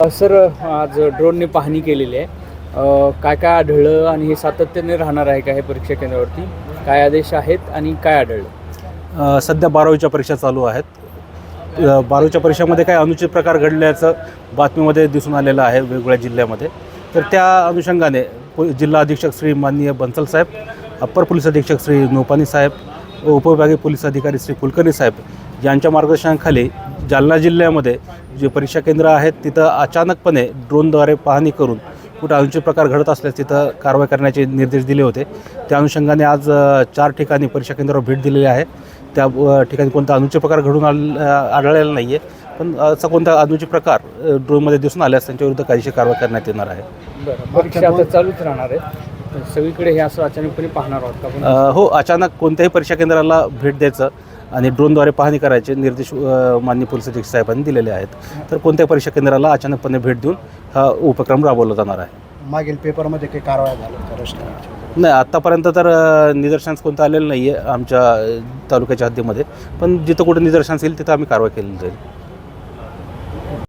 Sir आज ड्रोनने पाहणी केलेली आहे. काय काय आढळलं आणि हे सातत्याने राहणार आहे का हे परीक्षा केंद्रावरती? काय आदेश आहेत आणि काय आढळलं? सध्या बारावीच्या परीक्षा चालू आहेत. बारावीच्या परीक्षामध्ये काही अनुचित प्रकार घडल्याचं बातमीमध्ये दिसून आलेलं आहे वेगवेगळ्या जिल्ह्यामध्ये. तर त्या अनुषंगाने पो- जिल्हा अधीक्षक श्री माननीय बन्सल साहेब अप्पर पोलीस अधीक्षक श्री नोपानी साहेब व उपविभागीय पोलीस अधिकारी श्री कुलकर्णी साहेब यांच्या मार्गदर्शनाखाली जालना जिल्ह्यामध्ये जे परीक्षा केंद्र आहेत तिथं अचानकपणे ड्रोनद्वारे पाहणी करून कुठं अनुचित प्रकार घडत असल्यास तिथं कारवाई करण्याचे निर्देश दिले होते. त्या अनुषंगाने आज चार ठिकाणी परीक्षा केंद्रावर भेट दिलेली आहे. त्या ठिकाणी कोणता अनुचित प्रकार घडून आल आढळलेला नाही आहे पण असा कोणता अनुचित प्रकार ड्रोनमध्ये दिसून आल्यास त्यांच्याविरुद्ध कायदेशीर कारवाई करण्यात येणार आहे. परीक्षा आता चालूच राहणार आहे. सगळीकडे हे असं अचानकपणे पाहणार आहोत का हो अचानक कोणत्याही परीक्षा केंद्राला भेट द्यायचं आणि ड्रोनद्वारे पाहणी करायचे निर्देश अ, माननीय पोलीस अधीक्षक साहेबांनी दिलेले आहेत. तर कोणत्याही परीक्षा केंद्राला अचानकपणे भेट देऊन हा उपक्रम राबवला जाणार आहे? मागील पेपरमध्ये काही कारवाया झाल्या नाही आत्तापर्यंत तर निदर्शनास कोणतं आलेलं नाही आहे आमच्या तालुक्याच्या हद्दीमध्ये. पण जिथं कुठं निदर्शनास येईल तिथं आम्ही कारवाई केली जाईल.